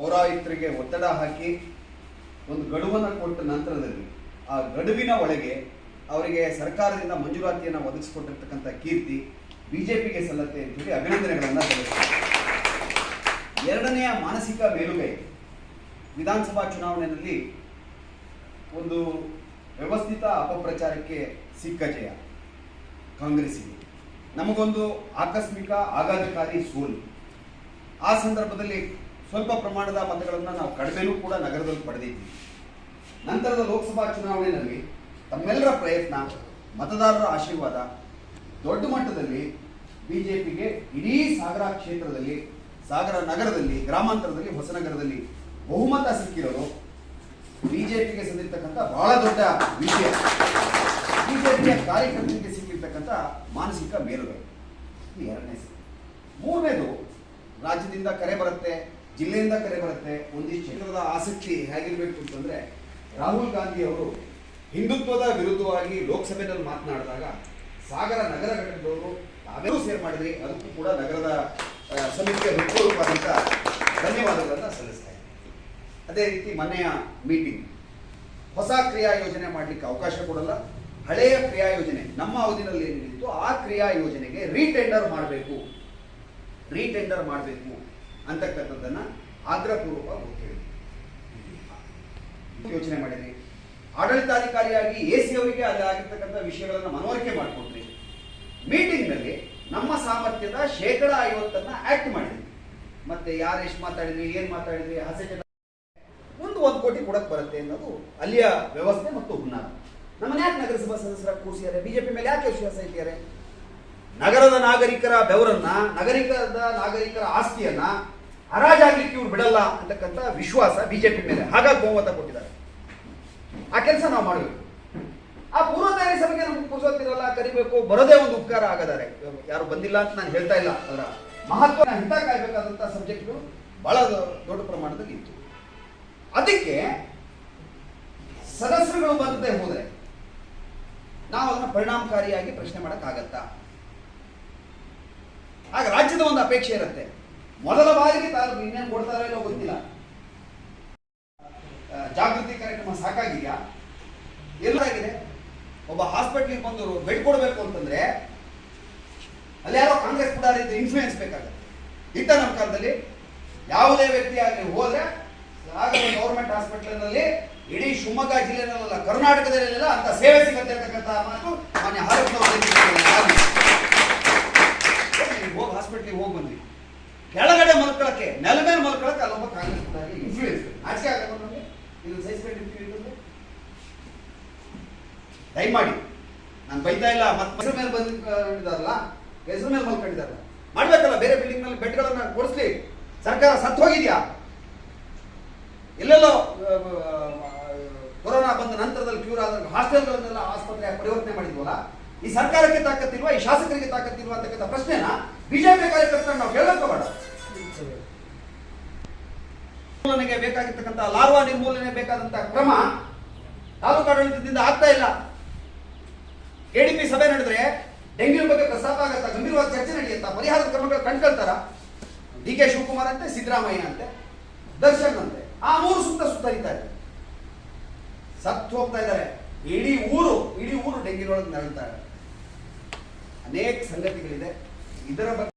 ಪೌರಾಯುಕ್ತರಿಗೆ ಒತ್ತಡ ಹಾಕಿ ಒಂದು ಗಡುವನ್ನು ಕೊಟ್ಟ ನಂತರದಲ್ಲಿ ಆ ಗಡುವಿನ ಒಳಗೆ ಅವರಿಗೆ ಸರ್ಕಾರದಿಂದ ಮಂಜೂರಾತಿಯನ್ನು ಒದಗಿಸಿಕೊಟ್ಟಿರ್ತಕ್ಕಂಥ ಕೀರ್ತಿ ಬಿಜೆಪಿಗೆ ಸಲ್ಲತ್ತೆ ಅಂತೇಳಿ ಅಭಿನಂದನೆಗಳನ್ನು ಸಲ್ಲಿಸ್ತಾರೆ ಎರಡನೆಯ ಮಾನಸಿಕ ಮೇಲುಗೈ ವಿಧಾನಸಭಾ ಚುನಾವಣೆಯಲ್ಲಿ ಒಂದು ವ್ಯವಸ್ಥಿತ ಅಪಪ್ರಚಾರಕ್ಕೆ ಸಿಕ್ಕ ಜಯ ಕಾಂಗ್ರೆಸ್ಸಿಗೆ. ನಮಗೊಂದು ಆಕಸ್ಮಿಕ, ಆಘಾತಕಾರಿ ಸೋಲು. ಆ ಸಂದರ್ಭದಲ್ಲಿ ಸ್ವಲ್ಪ ಪ್ರಮಾಣದ ಮತಗಳನ್ನು ನಾವು ಕಡಿಮೆನೂ ಕೂಡ ನಗರದಲ್ಲಿ ಪಡೆದಿದ್ವಿ. ನಂತರದ ಲೋಕಸಭಾ ಚುನಾವಣೆಯಲ್ಲಿ ತಮ್ಮೆಲ್ಲರ ಪ್ರಯತ್ನ, ಮತದಾರರ ಆಶೀರ್ವಾದ, ದೊಡ್ಡ ಮಟ್ಟದಲ್ಲಿ ಬಿಜೆಪಿಗೆ ಇಡೀ ಸಾಗರ ಕ್ಷೇತ್ರದಲ್ಲಿ, ಸಾಗರ ನಗರದಲ್ಲಿ, ಗ್ರಾಮಾಂತರದಲ್ಲಿ, ಹೊಸನಗರದಲ್ಲಿ ಬಹುಮತ ಸಿಕ್ಕಿರೋದು ಬಿಜೆಪಿಗೆ ಸಂದಿರ್ತಕ್ಕಂಥ ಬಹಳ ದೊಡ್ಡ ವಿಷಯ ಬಿಜೆಪಿಯ ಕಾರ್ಯಕರ್ತರಿಗೆ ಸಿಕ್ಕಿರ್ತಕ್ಕಂಥ ಮಾನಸಿಕ ಮೇಲುಗೈ. ಎರಡನೇ ಮೂರನೇದು, ರಾಜ್ಯದಿಂದ ಕರೆ ಬರುತ್ತೆ. ಜಿಲ್ಲೆಯಿಂದ ಕರೆ ಬರುತ್ತೆ. ಒಂದಿಷ್ಟು ಕ್ಷೇತ್ರದ ಆಸಕ್ತಿ ಹೇಗಿರಬೇಕು ಅಂತಂದ್ರೆ, ರಾಹುಲ್ ಗಾಂಧಿ ಅವರು ಹಿಂದುತ್ವದ ವಿರುದ್ಧವಾಗಿ ಲೋಕಸಭೆಯಲ್ಲಿ ಮಾತನಾಡಿದಾಗ ಸಾಗರ ನಗರ ಘಟಕದವರು ತಾವೇ ಸೇರ್ ಮಾಡಿದ್ರಿ ಅದಕ್ಕೂ ಕೂಡ ನಗರದ ಸಮಿತಿಯ ಹೃತ್ಪೂರ್ವಕವಾದಂಥ ಧನ್ಯವಾದಗಳನ್ನು ಸಲ್ಲಿಸ್ತಾ ಅದೇ ರೀತಿ ಮನೆಯ ಮೀಟಿಂಗ್ ಹೊಸ ಕ್ರಿಯಾ ಯೋಜನೆ ಮಾಡಲಿಕ್ಕೆ ಅವಕಾಶ ಕೊಡಲ್ಲ. ಹಳೆಯ ಕ್ರಿಯಾ ಯೋಜನೆ, ನಮ್ಮ ಅವಧಿನಲ್ಲಿ ಏನಿತ್ತು ಆ ಕ್ರಿಯಾ ಯೋಜನೆಗೆ ರೀಟೆಂಡರ್ ಮಾಡಬೇಕು. ರೀಟೆಂಡರ್ ಮಾಡಬೇಕು. ಅಂತಕ್ಕಂಥದ್ದನ್ನ ಆಗ್ರಹಪೂರ್ವಕವಾಗಿ ಒತ್ತಿ ಹೇಳಿದ್ವಿ. ಯೋಚನೆ ಮಾಡಿದ್ರಿ ಆಡಳಿತಾಧಿಕಾರಿಯಾಗಿ ಎ ಸಿ ಅವರಿಗೆ ಅಲ್ಲಿ ಆಗಿರ್ತಕ್ಕಂಥ ವಿಷಯಗಳನ್ನು ಮನವರಿಕೆ ಮಾಡಿಕೊಟ್ರಿ. ಮೀಟಿಂಗ್ನಲ್ಲಿ ನಮ್ಮ ಸಾಮರ್ಥ್ಯದ ಶೇಕಡ ಐವತ್ತನ್ನ ಆಕ್ಟ್ ಮಾಡಿದ್ರಿ ಮತ್ತೆ ಯಾರು ಎಷ್ಟು ಮಾತಾಡಿದ್ರಿ ಏನ್ ಮಾತಾಡಿದ್ರಿ ಹಸೆ ಮುಂದೆ ಒಂದು ಕೋಟಿ ಕೊಡಕ್ ಬರುತ್ತೆ ಅನ್ನೋದು ಅಲ್ಲಿಯ ವ್ಯವಸ್ಥೆ ಮತ್ತು ಹುನ್ನಾರ. ನಮ್ಮನ್ನ ಯಾಕೆ ನಗರಸಭಾ ಸದಸ್ಯರ ಕೂರಿಸಿದ್ದಾರೆ ಬಿಜೆಪಿ ಮೇಲೆ ಯಾಕೆ ವಿಶ್ವಾಸ ಇಟ್ಟಿದ್ದಾರೆ? ನಗರದ ನಾಗರಿಕರ ಬೆವರನ್ನ, ನಗರಿಕದ ನಾಗರಿಕರ ಆಸ್ತಿಯನ್ನ ಹರಾಜಾಗ್ಲಿಕ್ಕೆ ಇವ್ರು ಬಿಡಲ್ಲ ಅಂತಕ್ಕಂಥ ವಿಶ್ವಾಸ ಬಿಜೆಪಿ ಮೇಲೆ. ಹಾಗಾಗಿ ಬಹುಮತ ಕೊಟ್ಟಿದ್ದಾರೆ. ಆ ಕೆಲಸ ನಾವು ಮಾಡಬೇಕು ಆ ಪೂರ್ವ ತಯಾರಿ ಸಭೆಗೆ ನಮ್ಗೆ ಪುರುಸೋತಿರಲ್ಲ ಕರಿಬೇಕು, ಬರೋದೇ ಒಂದು ಉಪಕಾರ ಆಗದಾರೆ. ಯಾರು ಬಂದಿಲ್ಲ ಅಂತ ನಾನು ಹೇಳ್ತಾ ಇಲ್ಲ. ಅದರ ಮಹತ್ವ ಹಿತ ಕಾಯ್ಬೇಕಾದಂತಹ ಸಬ್ಜೆಕ್ಟ್ಗಳು ಬಹಳ ದೊಡ್ಡ ಪ್ರಮಾಣದಲ್ಲಿ ಇತ್ತು. ಅದಕ್ಕೆ ಸದಸ್ಯರುಗಳು ಬಂದದೆ ಹೋದ್ರೆ ನಾವು ಅದನ್ನು ಪರಿಣಾಮಕಾರಿಯಾಗಿ ಪ್ರಶ್ನೆ ಮಾಡಕ್ಕಾಗತ್ತಾ? ಆಗ ರಾಜ್ಯದ ಒಂದು ಅಪೇಕ್ಷೆ ಇರುತ್ತೆ. ಮೊದಲ ಬಾರಿಗೆ ತಾಲೂಕು ಇನ್ನೇನು ಕೊಡ್ತಾರೋ ಇಲ್ಲೋ ಗೊತ್ತಿಲ್ಲ. ಜಾಗೃತಿ ಕಾರ್ಯಕ್ರಮ ಸಾಕಾಗಿದೆಯಾ? ಎಲ್ಲಾಗಿದೆ ಒಬ್ಬ ಹಾಸ್ಪಿಟ್ಲಿಗೆ ಬಂದು ಬೆಡ್ ಕೊಡಬೇಕು ಅಂತಂದ್ರೆ ಅಲ್ಲಿ ಯಾರೋ ಕಾಂಗ್ರೆಸ್ ಕೂಡ ಇನ್ಫ್ಲೂಯೆನ್ಸ್ ಬೇಕಾಗುತ್ತೆ. ಇತ್ತ ನಮ್ಮ ಕಾಲದಲ್ಲಿ ಯಾವುದೇ ವ್ಯಕ್ತಿ ಆಗಲಿ ಹೋದ್ರೆ ಆಗಲೇ ಗೌರ್ಮೆಂಟ್ ಹಾಸ್ಪಿಟಲ್ನಲ್ಲಿ ಇಡೀ ಶಿವಮೊಗ್ಗ ಜಿಲ್ಲೆನಲ್ಲ ಕರ್ನಾಟಕದಲ್ಲೆಲ್ಲ ಅಂತ ಸೇವೆ ಸಿಗುತ್ತೆ ಅಂತಕ್ಕಂತಹ ಮಾತು ಮಾನ್ಯ ಆರೋಗ್ಯ ಹಾಸ್ಪಿಟ್ಲಿಗೆ ಹೋಗಿ ಬಂದ್ವಿ. ಕೆಳಗಡೆ ಮಲ್ಕೊಳಕ್ಕೆ, ನೆಲ ಮೇಲೆ ಮಲ್ಕೊಳಕ್ಕೆ ಅಲ್ಲೊಬ್ಬ ಕಾಂಗ್ರೆಸ್ ಆಗಲ್ಲ ಇದು? ದಯಮಾಡಿ, ನಾನು ಬೈತಾ ಇಲ್ಲ, ಮತ್ತೆ ಹೆಸರು ಮೇಲೆ ಬಂದಿದ್ದಾರಲ್ಲ ಹೆಸರು ಮೇಲೆ ಮಲ್ಕೊಂಡಿದ್ದಾರಲ್ಲ. ಮಾಡ್ಬೇಕಲ್ಲ, ಬೇರೆ ಬಿಲ್ಡಿಂಗ್ನಲ್ಲಿ ಬೆಡ್ಗಳನ್ನ ಕೊಡಿಸ್ಲಿ. ಸರ್ಕಾರ ಸತ್ತು ಹೋಗಿದ್ಯಾ? ಎಲ್ಲೆಲ್ಲೋ ಕೊರೋನಾ ಬಂದ ನಂತರದಲ್ಲಿ ಕ್ಯೂರ್ ಆದ ಹಾಸ್ಟೆಲ್ಗಳನ್ನೆಲ್ಲ ಆಸ್ಪತ್ರೆ ಪರಿವರ್ತನೆ ಮಾಡಿದ್ವಲ್ಲ, ಈ ಸರ್ಕಾರಕ್ಕೆ ತಾಕತ್ತಿಲ್ವಾ, ಈ ಶಾಸಕರಿಗೆ ತಾಕತ್ತಿಲ್ವಾ ಅಂತಕ್ಕಂಥ ಪ್ರಶ್ನೆನ? ಬಿಜೆಪಿ ಕಾರ್ಯಕರ್ತರು ನಾವು ಕೇಳಬೇಕು ಬೇಡ. ನಿರ್ಮೂಲನೆಗೆ ಬೇಕಾಗಿರ್ತಕ್ಕಂಥ ಲಾರ್ವಾ ನಿರ್ಮೂಲನೆ ಬೇಕಾದಂತ ಕ್ರಮ ತಾಲೂಕು ಆಡಳಿತದಿಂದ ಆಗ್ತಾ ಇಲ್ಲ. ಎಡಿಪಿ ಸಭೆ ನಡೆದ್ರೆ ಡೆಂಗ್ಯೂ ಬಗ್ಗೆ ಪ್ರಸ್ತಾಪ ಆಗತ್ತ, ಗಂಭೀರವಾದ ಚರ್ಚೆ ನಡೆಯುತ್ತಾ, ಪರಿಹಾರದ ಕ್ರಮಗಳು ಕಂಡ್ಕೊಳ್ತಾರ ಡಿ ಕೆ ಶಿವಕುಮಾರ್ ಅಂತೆ, ಸಿದ್ದರಾಮಯ್ಯ ಅಂತೆ, ದರ್ಶನ್ ಅಂತೆ, ಆ ಮೂರು ಸುತ್ತ ಸುತ್ತರಿತಾರೆ ಸತ್ತು ಹೋಗ್ತಾ ಇದ್ದಾರೆ. ಇಡೀ ಊರು ಇಡೀ ಊರು ಡೆಂಗ್ಯೂ ಒಳಗೆ ಇದೆ. ಅನೇಕ ಸಂಗತಿಗಳಿದೆ. ಇದರ ಬಗ್ಗೆ